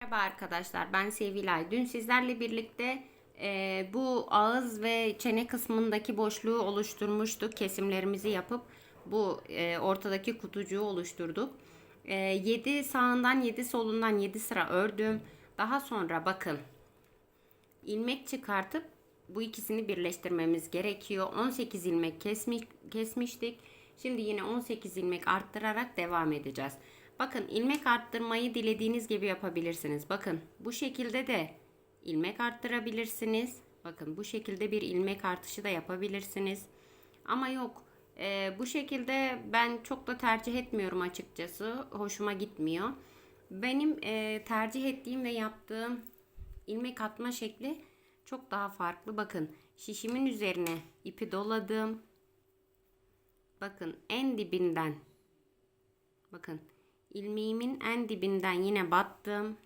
Merhaba arkadaşlar ben Sevilay. Dün sizlerle birlikte e, bu ağız ve çene kısmındaki boşluğu oluşturmuştuk. Kesimlerimizi yapıp bu e, ortadaki kutucuğu oluşturduk. E, 7 sağından 7 solundan 7 sıra ördüm. Daha sonra bakın ilmek çıkartıp bu ikisini birleştirmemiz gerekiyor. 18 ilmek kesmiş, kesmiştik. Şimdi yine 18 ilmek arttırarak devam edeceğiz. Bakın ilmek arttırmayı dilediğiniz gibi yapabilirsiniz. Bakın bu şekilde de ilmek arttırabilirsiniz. Bakın bu şekilde bir ilmek artışı da yapabilirsiniz. Ama yok e, bu şekilde ben çok da tercih etmiyorum açıkçası. Hoşuma gitmiyor. Benim e, tercih ettiğim ve yaptığım ilmek atma şekli çok daha farklı. Bakın şişimin üzerine ipi doladım. Bakın en dibinden bakın ilmeğimin en dibinden yine battım.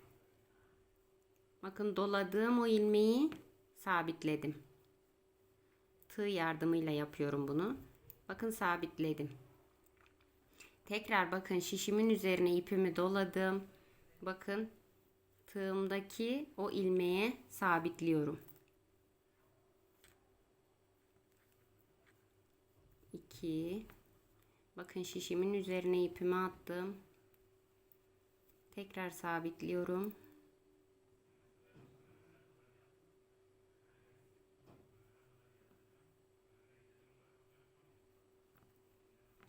Bakın doladığım o ilmeği sabitledim. Tığ yardımıyla yapıyorum bunu. Bakın sabitledim. Tekrar bakın şişimin üzerine ipimi doladım. Bakın tığımdaki o ilmeğe sabitliyorum. 2 Bakın şişimin üzerine ipimi attım. Tekrar sabitliyorum.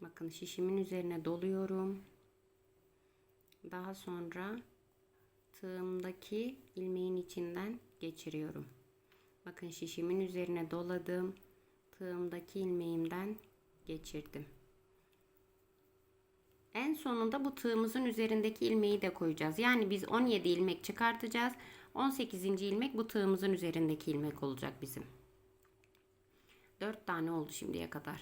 Bakın şişimin üzerine doluyorum. Daha sonra tığımdaki ilmeğin içinden geçiriyorum. Bakın şişimin üzerine doladım. Tığımdaki ilmeğimden geçirdim. En sonunda bu tığımızın üzerindeki ilmeği de koyacağız. Yani biz 17 ilmek çıkartacağız. 18. ilmek bu tığımızın üzerindeki ilmek olacak bizim. 4 tane oldu şimdiye kadar.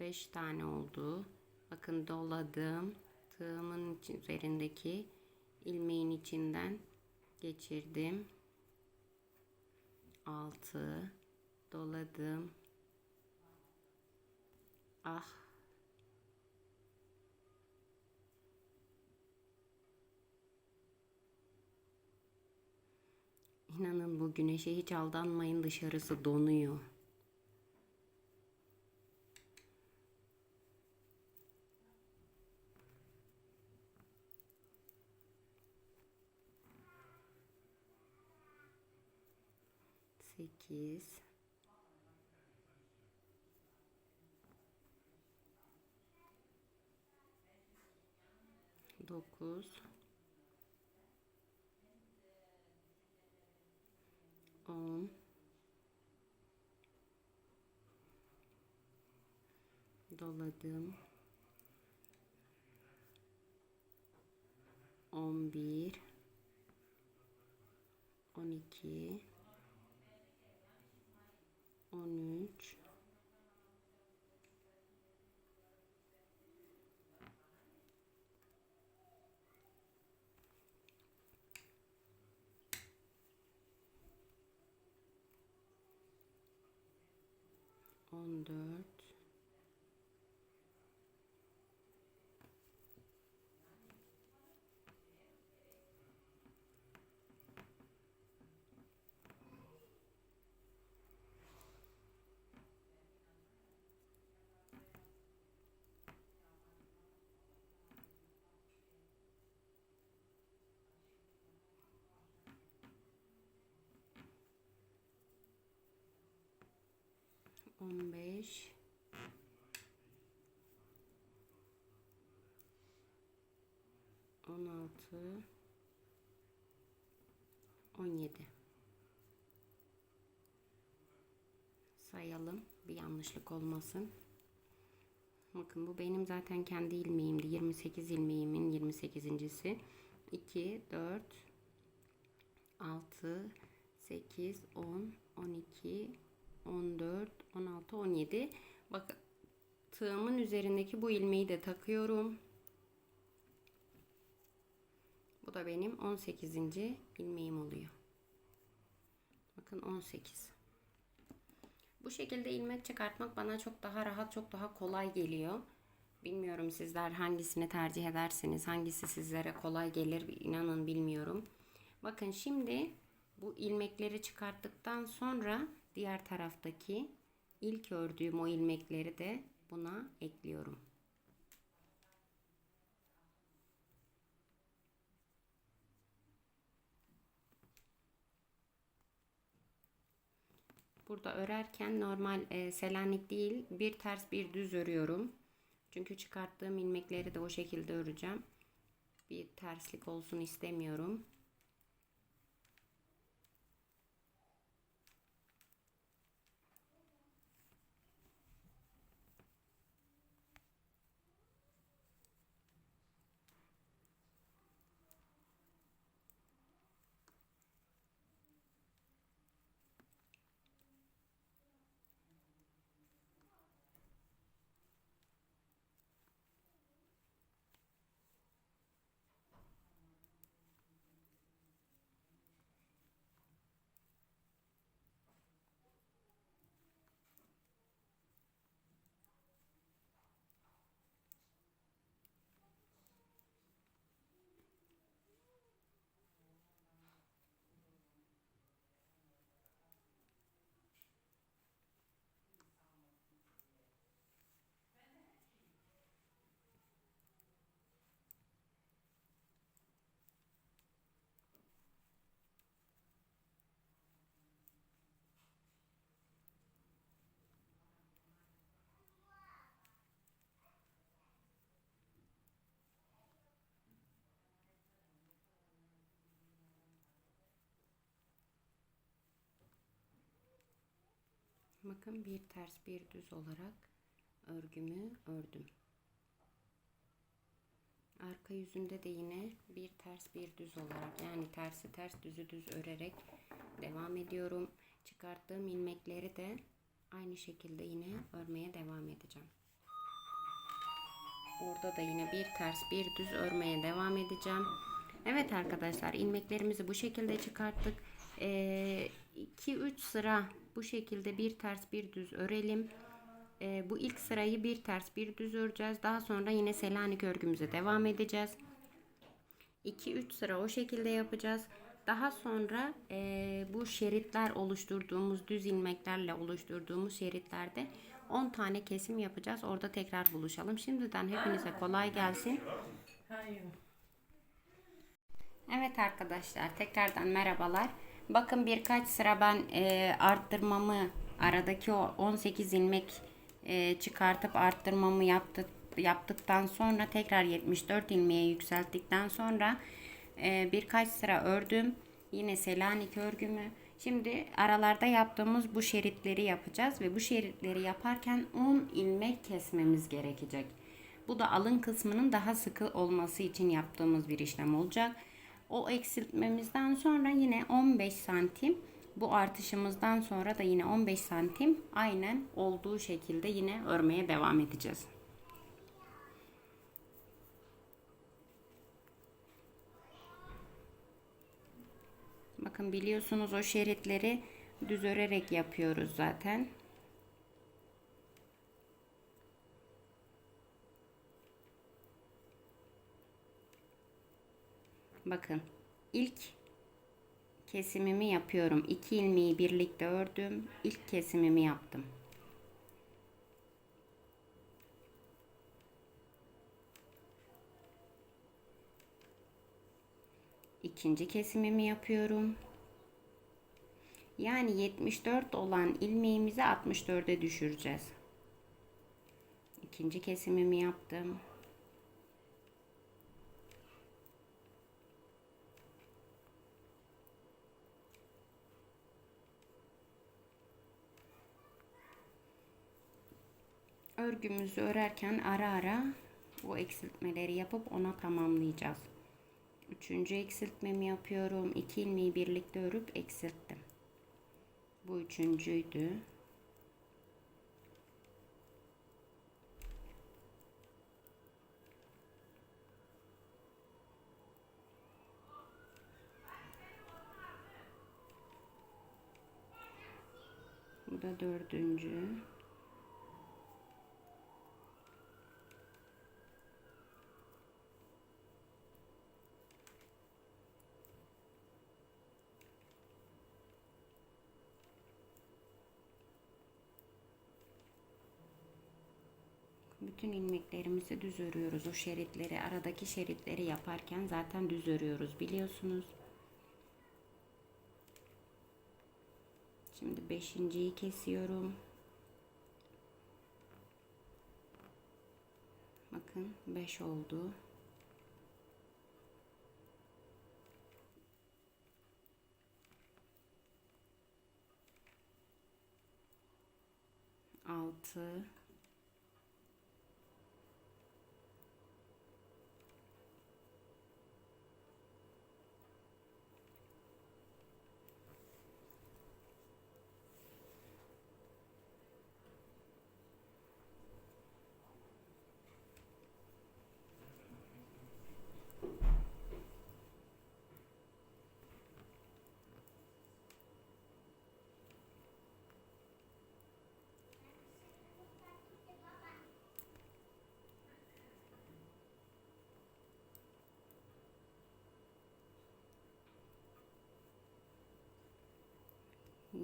Beş tane oldu. Bakın doladım. Tığımın üzerindeki ilmeğin içinden geçirdim. 6 doladım. Ah. İnanın bu güneşe hiç aldanmayın dışarısı donuyor. Sekiz. 9 10 doladım. 11 12 13 14 on beş. on altı. on yedi. Sayalım. Bir yanlışlık olmasın. Bakın bu benim zaten kendi ilmeğimdi. 28 ilmeğimin 28.si 2 4 6 8 10 12 14, 16, 17. Bakın tığımın üzerindeki bu ilmeği de takıyorum. Bu da benim 18. ilmeğim oluyor. Bakın 18. Bu şekilde ilmek çıkartmak bana çok daha rahat, çok daha kolay geliyor. Bilmiyorum sizler hangisini tercih edersiniz, hangisi sizlere kolay gelir inanın bilmiyorum. Bakın şimdi bu ilmekleri çıkarttıktan sonra diğer taraftaki ilk ördüğüm o ilmekleri de buna ekliyorum. Burada örerken normal e, selanik değil bir ters bir düz örüyorum. Çünkü çıkarttığım ilmekleri de o şekilde öreceğim. Bir terslik olsun istemiyorum. Bakın bir ters bir düz olarak örgümü ördüm. Arka yüzünde de yine bir ters bir düz olarak yani tersi ters düzü düz örerek devam ediyorum. Çıkarttığım ilmekleri de aynı şekilde yine örmeye devam edeceğim. Orada da yine bir ters bir düz örmeye devam edeceğim. Evet arkadaşlar ilmeklerimizi bu şekilde çıkarttık. 2-3 sıra bu şekilde bir ters bir düz örelim. Ee, bu ilk sırayı bir ters bir düz öreceğiz. Daha sonra yine Selanik örgümüze devam edeceğiz. 2-3 sıra o şekilde yapacağız. Daha sonra e, bu şeritler oluşturduğumuz düz ilmeklerle oluşturduğumuz şeritlerde 10 tane kesim yapacağız. Orada tekrar buluşalım. Şimdiden hepinize kolay gelsin. Evet arkadaşlar tekrardan merhabalar. Bakın birkaç sıra ben e, arttırmamı aradaki o 18 ilmek e, çıkartıp arttırmamı yaptık, yaptıktan sonra tekrar 74 ilmeğe yükselttikten sonra e, birkaç sıra ördüm. Yine Selanik örgümü. Şimdi aralarda yaptığımız bu şeritleri yapacağız ve bu şeritleri yaparken 10 ilmek kesmemiz gerekecek. Bu da alın kısmının daha sıkı olması için yaptığımız bir işlem olacak. O eksiltmemizden sonra yine 15 santim bu artışımızdan sonra da yine 15 santim aynen olduğu şekilde yine örmeye devam edeceğiz. Bakın biliyorsunuz o şeritleri düz örerek yapıyoruz zaten. Bakın ilk kesimimi yapıyorum. İki ilmeği birlikte ördüm. İlk kesimimi yaptım. İkinci kesimimi yapıyorum. Yani 74 olan ilmeğimizi 64'e düşüreceğiz. İkinci kesimimi yaptım. Örgümüzü örerken ara ara bu eksiltmeleri yapıp ona tamamlayacağız. Üçüncü eksiltmemi yapıyorum. İki ilmeği birlikte örüp eksilttim. Bu üçüncüydü. Bu da dördüncü. Bütün ilmeklerimizi düz örüyoruz. O şeritleri, aradaki şeritleri yaparken zaten düz örüyoruz biliyorsunuz. Şimdi beşinciyi kesiyorum. Bakın 5 oldu. Altı.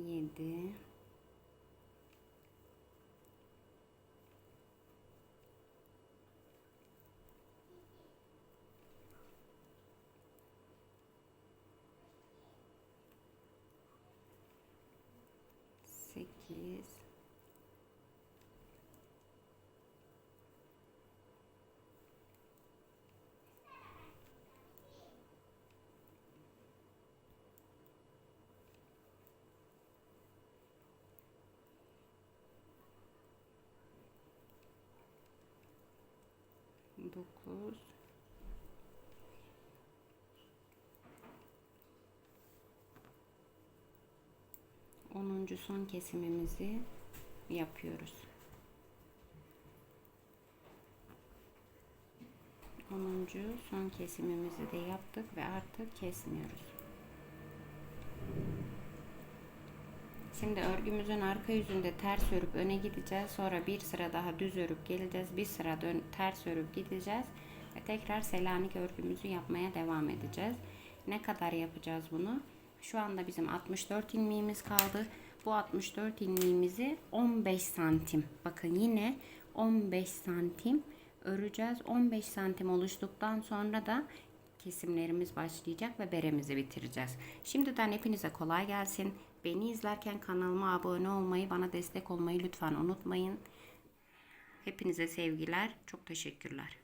Yedi. Sekiz. Dokuz. Onuncu son kesimimizi yapıyoruz. Onuncu son kesimimizi de yaptık ve artık kesmiyoruz. Şimdi örgümüzün arka yüzünde ters örüp öne gideceğiz. Sonra bir sıra daha düz örüp geleceğiz. Bir sıra dön ters örüp gideceğiz. Ve tekrar Selanik örgümüzü yapmaya devam edeceğiz. Ne kadar yapacağız bunu? Şu anda bizim 64 ilmeğimiz kaldı. Bu 64 ilmeğimizi 15 santim. Bakın yine 15 santim öreceğiz. 15 santim oluştuktan sonra da kesimlerimiz başlayacak ve beremizi bitireceğiz. Şimdiden hepinize kolay gelsin. Beni izlerken kanalıma abone olmayı, bana destek olmayı lütfen unutmayın. Hepinize sevgiler. Çok teşekkürler.